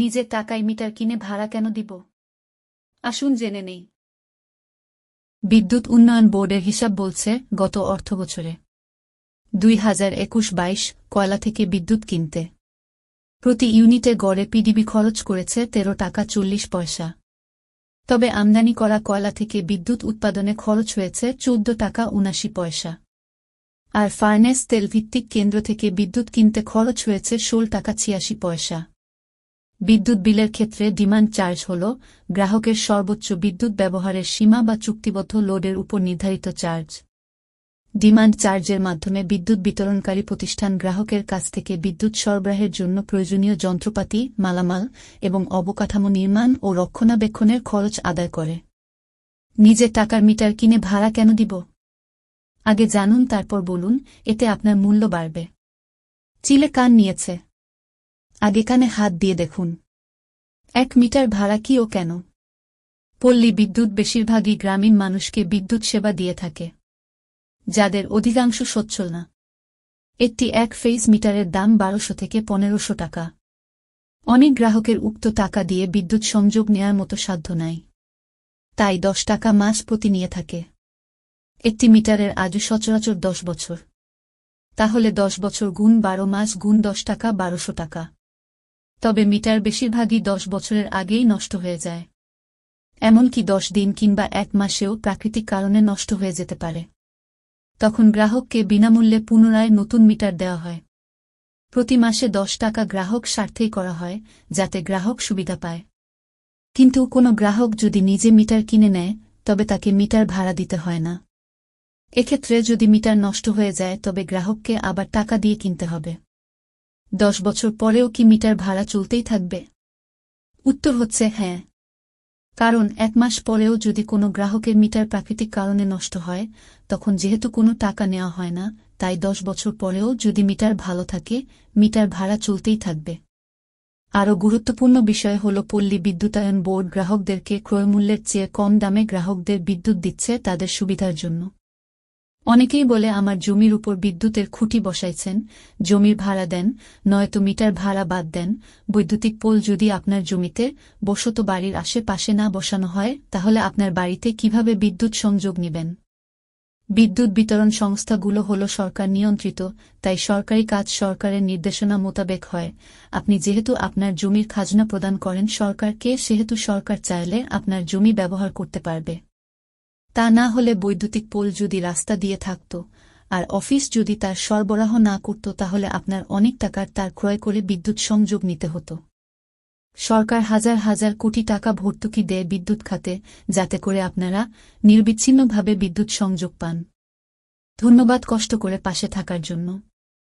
নিজের টাকায় মিটার কিনে ভাড়া কেন দিব? আসুন জেনে নেই। বিদ্যুৎ উন্নয়ন বোর্ডের হিসাব বলছে, গত অর্থবছরে দুই হাজার একুশ বাইশ কয়লা থেকে বিদ্যুৎ কিনতে। প্রতি ইউনিটে গড়ে পিডিবি খরচ করেছে তেরো টাকা চল্লিশ পয়সা। তবে আমদানি করা কয়লা থেকে বিদ্যুৎ উৎপাদনে খরচ হয়েছে চৌদ্দ টাকা উনাশি পয়সা। আর ফার্নেস তেলভিত্তিক কেন্দ্র থেকে বিদ্যুৎ কিনতে খরচ হয়েছে ষোল টাকা ছিয়াশি পয়সা। বিদ্যুৎ বিলের ক্ষেত্রে ডিমান্ড চার্জ হল গ্রাহকের সর্বোচ্চ বিদ্যুৎ ব্যবহারের সীমা বা চুক্তিবদ্ধ লোডের উপর নির্ধারিত চার্জ। ডিমান্ড চার্জের মাধ্যমে বিদ্যুৎ বিতরণকারী প্রতিষ্ঠান গ্রাহকের কাছ থেকে বিদ্যুৎ সরবরাহের জন্য প্রয়োজনীয় যন্ত্রপাতি, মালামাল এবং অবকাঠামো নির্মাণ ও রক্ষণাবেক্ষণের খরচ আদায় করে। নিজের টাকার মিটার কিনে ভাড়া কেন দিব? আগে জানুন, তারপর বলুন, এতে আপনার মূল্য বাড়বে। চিলে কান নিয়েছে। আগে কানে হাত দিয়ে দেখুন। এক মিটার ভাড়া কি ও কেন? পল্লী বিদ্যুৎ বেশিরভাগই গ্রামীণ মানুষকে বিদ্যুৎ সেবা দিয়ে থাকে। যাদের অধিকাংশ সচ্ছল না। একটি এক ফেজ মিটারের দাম বারোশো থেকে পনেরোশো টাকা। অনেক গ্রাহকের উক্ত টাকা দিয়ে বিদ্যুৎ সংযোগ নেয়ার মতো সাধ্য নাই। তাই দশ টাকা মাস প্রতি নিয়ে থাকে। একটি মিটারের আজও সচরাচর দশ বছর। তাহলে দশ বছর গুণ বারো মাস গুণ দশ টাকা বারোশো টাকা। তবে মিটার বেশিরভাগই দশ বছরের আগেই নষ্ট হয়ে যায়। এমনকি দশ দিন কিংবা এক মাসেও প্রাকৃতিক কারণে নষ্ট হয়ে যেতে পারে। তখন গ্রাহককে বিনামূল্যে পুনরায় নতুন মিটার দেওয়া হয়। প্রতি মাসে দশ টাকা গ্রাহক স্বার্থেই করা হয়, যাতে গ্রাহক সুবিধা পায়। কিন্তু কোনো গ্রাহক যদি নিজে মিটার কিনে নেয়, তবে তাকে মিটার ভাড়া দিতে হয় না। এক্ষেত্রে যদি মিটার নষ্ট হয়ে যায়, তবে গ্রাহককে আবার টাকা দিয়ে কিনতে হবে। দশ বছর পরেও কি মিটার ভাড়া চলতেই থাকবে? উত্তর হচ্ছে হ্যাঁ। কারণ এক মাস পরেও যদি কোনো গ্রাহকের মিটার প্রাকৃতিক কারণে নষ্ট হয়, তখন যেহেতু কোনো টাকা নেওয়া হয় না, তাই দশ বছর পরেও যদি মিটার ভালো থাকে, মিটার ভাড়া চলতেই থাকবে। আরও গুরুত্বপূর্ণ বিষয় হল পল্লী বিদ্যুতায়ন বোর্ড গ্রাহকদেরকে ক্রয়মূল্যের চেয়ে কম দামে গ্রাহকদের বিদ্যুৎ দিচ্ছে তাদের সুবিধার জন্য। অনেকেই বলে আমার জমির উপর বিদ্যুতের খুঁটি বসাইছেন, জমির ভাড়া দেন, নয়তো মিটার ভাড়া বাদ দেন। বৈদ্যুতিক পোল যদি আপনার জমিতে বসত বাড়ির আশেপাশে না বসানো হয়, তাহলে আপনার বাড়িতে কীভাবে বিদ্যুৎ সংযোগ নেবেন? বিদ্যুৎ বিতরণ সংস্থাগুলো হল সরকার নিয়ন্ত্রিত, তাই সরকারি কাজ সরকারের নির্দেশনা মোতাবেক হয়। আপনি যেহেতু আপনার জমির খাজনা প্রদান করেন সরকারকে, সেহেতু সরকার চাইলে আপনার জমি ব্যবহার করতে পারবে। তা না হলে বৈদ্যুতিক পোল যদি রাস্তা দিয়ে থাকত, আর অফিস যদি তার সরবরাহ না করত, তাহলে আপনার অনেক টাকার তার ক্রয় করে বিদ্যুৎ সংযোগ নিতে হতো। সরকার হাজার হাজার কোটি টাকা ভর্তুকি দেয় বিদ্যুৎ খাতে, যাতে করে আপনারা নির্বিচ্ছিন্নভাবে বিদ্যুৎ সংযোগ পান। ধন্যবাদ কষ্ট করে পাশে থাকার জন্য।